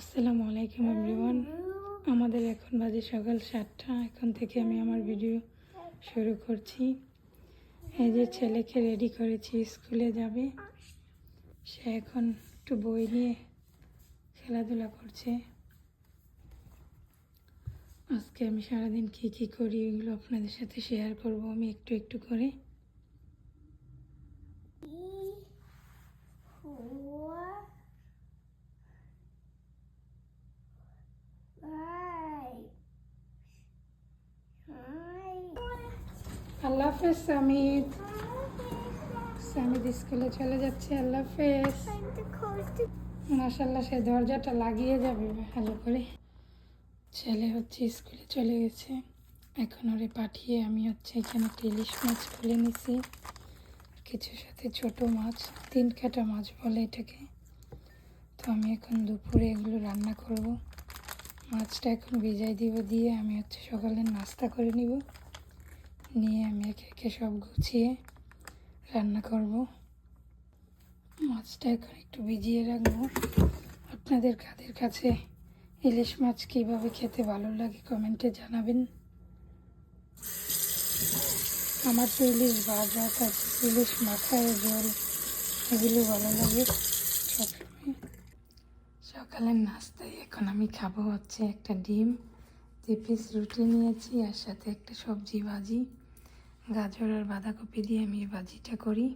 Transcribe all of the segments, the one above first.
আসসালামু আলাইকুম এভরিওয়ান আমাদের এখন বাজে সকাল সাতটা। এখন থেকে আমি আমার ভিডিও শুরু করছি। এই যে ছেলেকে রেডি করেছি, স্কুলে যাবে। সে এখন একটু বই নিয়ে খেলাধুলা করছে। আজকে আমি সারাদিন কী কী করি, এগুলো আপনাদের সাথে শেয়ার করব। আমি একটু একটু করে। আল্লাহ হাফেজ, সামিদ। সামিদ স্কুলে চলে যাচ্ছে, আল্লাহ হাফেজ। মাসাল্লাহ সে দরজাটা লাগিয়ে যাবে, ভালো করে। ছেলে হচ্ছে স্কুলে চলে গেছে। এখন ওরে পাঠিয়ে আমি হচ্ছে এখানে একটা ইলিশ মাছ খুলে নিছি। কিছু সাথে ছোট মাছ, তিন কাটা মাছ বলে এটাকে। তো আমি এখন দুপুরে এগুলো রান্না করব। মাছটা এখন ভিজাই দিব দিয়ে আমি হচ্ছে সকালে নাস্তা করে নিব। নিয়ে আমি একে একে সব গুছিয়ে রান্না করব। মাছটা এখন একটু ভিজিয়ে রাখব। আপনাদের কাদের কাছে ইলিশ মাছ কীভাবে খেতে ভালো লাগে কমেন্টে জানাবেন। আমার তো ইলিশ ভাজা তারপর ইলিশ মাথায় জল এগুলো ভালো লাগে সবসময়। সকালের নাস্তায় এখন আমি খাব হচ্ছে একটা ডিম, দুই পিস রুটি নিয়েছি, আর সাথে একটা সবজি ভাজি। গাজর আর বাঁধাকপি দিয়ে আমি ভাজিটা করি।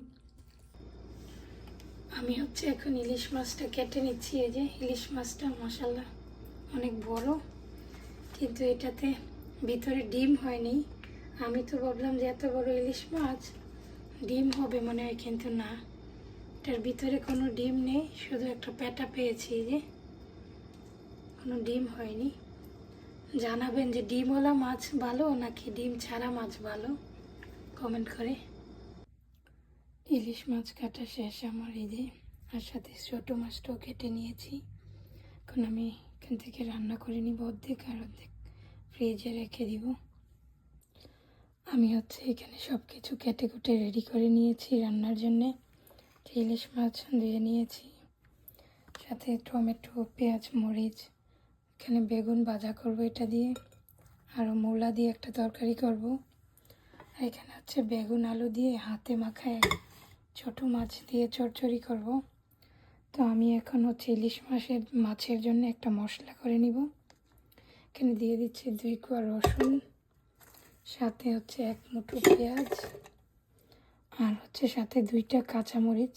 আমি হচ্ছে এখন ইলিশ মাছটা কেটে নিচ্ছি, এই যে ইলিশ মাছটা মশালা অনেক বড়, কিন্তু এটাতে ভিতরে ডিম হয়নি। আমি তো ভাবলাম যে এত বড় ইলিশ মাছ, ডিম হবে মনে হয়, কিন্তু না। এটার ভিতরে কোনো ডিম নেই, শুধু একটা প্যাটা পেয়েছি যে কোনো ডিম হয়নি। জানাবেন যে ডিমওয়ালা মাছ ভালো নাকি ডিম ছাড়া মাছ ভালো? কমেন্ট করে। ইলিশ মাছ কাটা শেষ আমার যে আর সাথে ছোটো মাছটাও কেটে নিয়েছি। এখন আমি এখান থেকে রান্না করে নিব অর্ধেক আর অর্ধেক ফ্রিজে রেখে দিব। আমি হচ্ছে এখানে সব কিছু কেটে কুটে রেডি করে নিয়েছি রান্নার জন্যে। ইলিশ মাছ ধুয়ে নিয়েছি। সাথে টমেটো, পেঁয়াজ, মরিচ, এখানে বেগুন ভাজা করব এটা দিয়ে। আরও মূলা দিয়ে একটা তরকারি করব। আর এখানে হচ্ছে বেগুন আলু দিয়ে হাতে মাখায় ছোট মাছ দিয়ে চচ্চড়ি করব। তো আমি এখন হচ্ছে ইলিশ মাছের মাছের জন্য একটা মশলা করে নিব। এখানে দিয়ে দিচ্ছি দুই কোয়া রসুন, সাথে হচ্ছে এক মুঠো পেঁয়াজ, আর হচ্ছে সাথে দুইটা কাঁচামরিচ।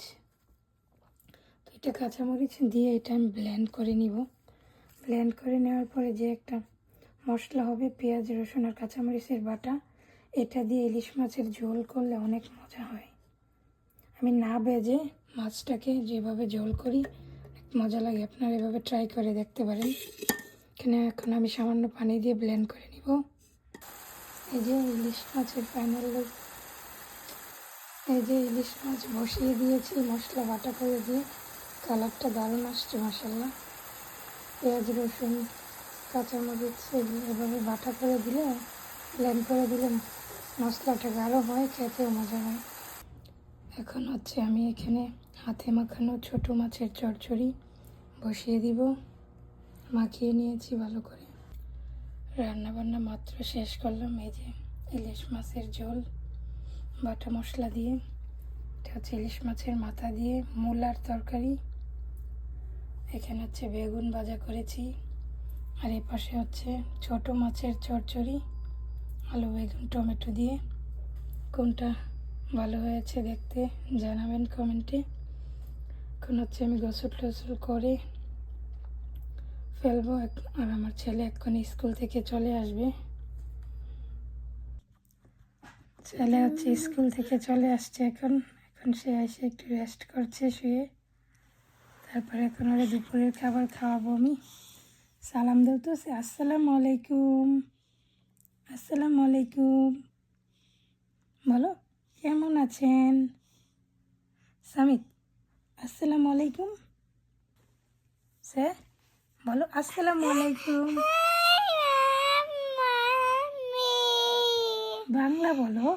দুইটা কাঁচামরিচ দিয়ে এটা আমি ব্লেন্ড করে নিব। ব্লেন্ড করে নেওয়ার পরে যে একটা মশলা হবে, পেঁয়াজ, রসুন আর কাঁচামরিচের বাটা এটা দিয়ে ইলিশ মাছের ঝোল করলে অনেক মজা হয়। আমি না ভেজে মাছটাকে যেভাবে ঝোল করি মজা লাগে। আপনারা এভাবে ট্রাই করে দেখতে পারেন। এখানে এখন আমি সামান্য পানি দিয়ে ব্লেন্ড করে নিব। এই যে ইলিশ মাছের লুক এই যে ইলিশ মাছ বসিয়ে দিয়েছি মশলা বাটা করে দিয়ে। কালারটা দারুণ আসছে মশলা পেঁয়াজ, রসুন, কাঁচামরিচ এভাবে বাটা করে দিলে ব্লেন্ড করে দিলে মশলাটা গাঢ় হয়, খেতেও মজা হয়। এখন হচ্ছে আমি এখানে হাতে মাখানো ছোট মাছের চড়চড়ি বসিয়ে দিব। মাখিয়ে নিয়েছি ভালো করে। রান্না বান্না মাত্র শেষ করলাম, এই যে ইলিশ মাছের ঝোল, বাটা মশলা দিয়ে, এটা হচ্ছে ইলিশ মাছের মাথা দিয়ে মূলার তরকারি। এখানে হচ্ছে বেগুন ভাজা করেছি। আর এই পাশে হচ্ছে ছোট মাছের চচ্চড়ি। আলু, বেগুন, টমেটো দিয়ে কোনটা ভালো হয়েছে দেখতে জানাবেন কমেন্টে। এখন হচ্ছে আমি গোসল টোসল করে ফেলব। আর আমার ছেলে এখন স্কুল থেকে চলে আসবে। ছেলে হচ্ছে স্কুল থেকে চলে আসছে এখন। এখন সে এসে একটু রেস্ট করছে, শুয়ে। তারপরে এখন ওরা দুপুরের খাবার খাওয়াবো আমি। সালাম দাও তো আসসালামু আলাইকুম। আসসালামু আলাইকুম। বলো কেমন আছেন? সামিত আসসালামু আলাইকুম। স্যার বলো আসসালামু আলাইকুম। বাংলা বলো।